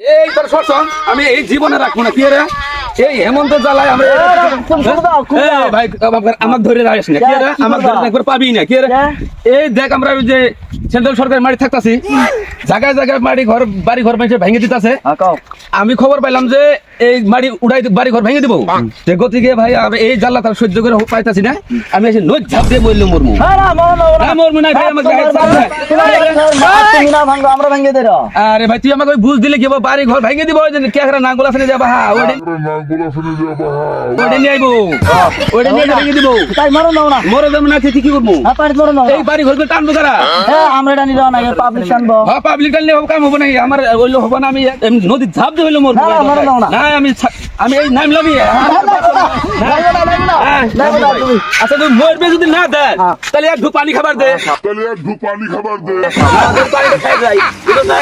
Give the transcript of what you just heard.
এই তোর শোন আমি এই জীবনে রাখব না কি রে? এই হেমন্ত জ্বালায় আমরা দাও। ভাই আমাকে- আমাকে ধরে রাখিস না। কি রে? কি আমাকে করবা? ধরে একবার পাবি না কি হ্যাঁ। এই দেখ আমরা ওই যে সেন্ট্রাল সরকারের মাটি থাকতাছি। জায়গায় জায়গায় মাটি ঘর বাড়ি ঘর ভেঙে ভেঙে দিতাছে। হ্যাঁ, আমি খবর পাইলাম যে এই মাটি উড়াই বাড়ি ঘর ভেঙে দিব। গতিকে ভাই আমি এই জ্বালা তার সহ্য করে পাইতাছি না। আমি এসে নই ঝাঁপ দিয়ে বললাম মরমু। হ্যাঁ। হ্যাঁ, মরমু না, ভাই, আমাকে। আরে ভাই তুই আমাকে বুঝ দিলে কি হবে, বাড়ি ঘর ভেঙে দিব কেকরা নাঙ্গলা ফেলে যাবা হ্যাঁ নাঙ্গুলা ফেলে যাবা ওটা নিয়ে আইবো ওটা নিয়ে ভেঙে দিব তাই মরো নাও না। মরে না তুই কি করব হ্যাঁ, পানি মরো নাও। এই বাড়ি ঘর টানবো কারা হ্যাঁ, আমরা এটা নিলাম না, এবার টানবো। হ্যাঁ পাবলিক টানলে হবে কাম হবে না আমার হবে না আমি নদীর ঝাঁপ দিয়ে হইল মরবো না, আমি এই। হ্যাঁ। আচ্ছা তুই মরবে যদি না দেন তাহলে এক ঢু পানি খাবার দে তাহলে এক ঢু পানি খাবার দে পানি খাই যাই বুঝলো না?